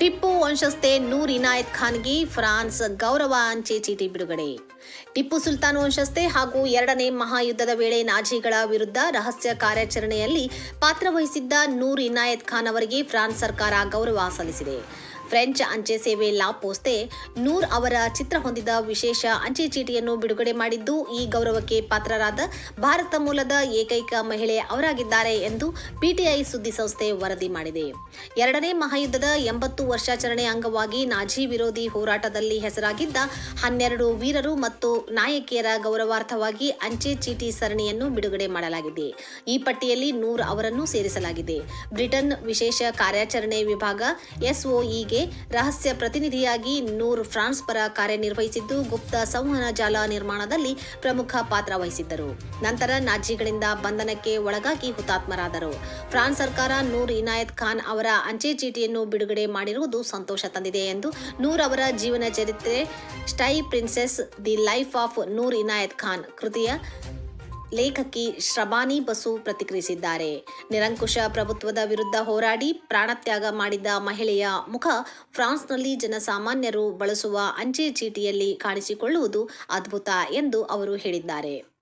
ಟಿಪ್ಪು ವಂಶಸ್ಥೆ ನೂರ್ ಇನಾಯತ್ ಖಾನ್ಗೆ ಫ್ರಾನ್ಸ್ ಗೌರವ ಅಂಚೆ ಚೀಟಿ ಬಿಡುಗಡೆ. ಟಿಪ್ಪು ಸುಲ್ತಾನ್ ವಂಶಸ್ಥೆ ಹಾಗೂ ಎರಡನೇ ಮಹಾಯುದ್ಧದ ವೇಳೆ ನಾಜಿಗಳ ವಿರುದ್ಧ ರಹಸ್ಯ ಕಾರ್ಯಾಚರಣೆಯಲ್ಲಿ ಪಾತ್ರವಹಿಸಿದ್ದ ನೂರ್ ಇನಾಯತ್ ಖಾನ್ ಅವರಿಗೆ ಫ್ರಾನ್ಸ್ ಸರ್ಕಾರ ಗೌರವ ಸಲ್ಲಿಸಿದೆ. ಫ್ರೆಂಚ್ ಅಂಚೆ ಸೇವೆ ಲಾ ಪೋಸ್ತೆ ನೂರ್ ಅವರ ಚಿತ್ರ ಹೊಂದಿದ ವಿಶೇಷ ಅಂಚೆ ಚೀಟಿಯನ್ನು ಬಿಡುಗಡೆ ಮಾಡಿದ್ದು ಈ ಗೌರವಕ್ಕೆ ಪಾತ್ರರಾದ ಭಾರತ ಮೂಲದ ಏಕೈಕ ಮಹಿಳೆ ಅವರಾಗಿದ್ದಾರೆ ಎಂದು ಪಿಟಿಐ ಸುದ್ದಿ ಸಂಸ್ಥೆ ವರದಿ ಮಾಡಿದೆ. ಎರಡನೇ ಮಹಾಯುದ್ಧದ ಎಂಬತ್ತು ವರ್ಷಾಚರಣೆ ಅಂಗವಾಗಿ ನಾಜಿ ವಿರೋಧಿ ಹೋರಾಟದಲ್ಲಿ ಹೆಸರಾಗಿದ್ದ ಹನ್ನೆರಡು ವೀರರು ಮತ್ತು ನಾಯಕಿಯರ ಗೌರವಾರ್ಥವಾಗಿ ಅಂಚೆ ಚೀಟಿ ಸರಣಿಯನ್ನು ಬಿಡುಗಡೆ ಮಾಡಲಾಗಿದೆ. ಈ ಪಟ್ಟಿಯಲ್ಲಿ ನೂರ್ ಅವರನ್ನು ಸೇರಿಸಲಾಗಿದೆ. ಬ್ರಿಟನ್ ವಿಶೇಷ ಕಾರ್ಯಾಚರಣೆ ವಿಭಾಗ ಎಸ್ಒಇಗೆ ರಹಸ್ಯ ಪ್ರತಿನಿಧಿಯಾಗಿ ನೂರ್ ಫ್ರಾನ್ಸ್ ಪರ ಕಾರ್ಯನಿರ್ವಹಿಸಿದ್ದು ಗುಪ್ತ ಸಂವಹನ ಜಾಲ ನಿರ್ಮಾಣದಲ್ಲಿ ಪ್ರಮುಖ ಪಾತ್ರ ವಹಿಸಿದ್ದರು. ನಂತರ ನಾಜಿಗಳಿಂದ ಬಂಧನಕ್ಕೆ ಒಳಗಾಗಿ ಹುತಾತ್ಮರಾದರು. ಫ್ರಾನ್ಸ್ ಸರ್ಕಾರ ನೂರ್ ಇನಾಯತ್ ಖಾನ್ ಅವರ ಅಂಚೆ ಚೀಟಿಯನ್ನು ಬಿಡುಗಡೆ ಮಾಡಿರುವುದು ಸಂತೋಷ ತಂದಿದೆ ಎಂದು ನೂರ್ ಅವರ ಜೀವನ ಚರಿತ್ರೆ spy princess the life of Noor Inayat Khan ಕೃತಿಯ ಲೇಖಕಿ ಶ್ರಬಾನಿ ಬಸು ಪ್ರತಿಕ್ರಿಯಿಸಿದ್ದಾರೆ. ನಿರಂಕುಶ ಪ್ರಭುತ್ವದ ವಿರುದ್ಧ ಹೋರಾಡಿ ಪ್ರಾಣತ್ಯಾಗ ಮಾಡಿದ ಮಹಿಳೆಯ ಮುಖ ಫ್ರಾನ್ಸ್ನಲ್ಲಿ ಜನಸಾಮಾನ್ಯರು ಬಳಸುವ ಅಂಚೆ ಚೀಟಿಯಲ್ಲಿ ಕಾಣಿಸಿಕೊಳ್ಳುವುದು ಅದ್ಭುತ ಎಂದು ಅವರು ಹೇಳಿದ್ದಾರೆ.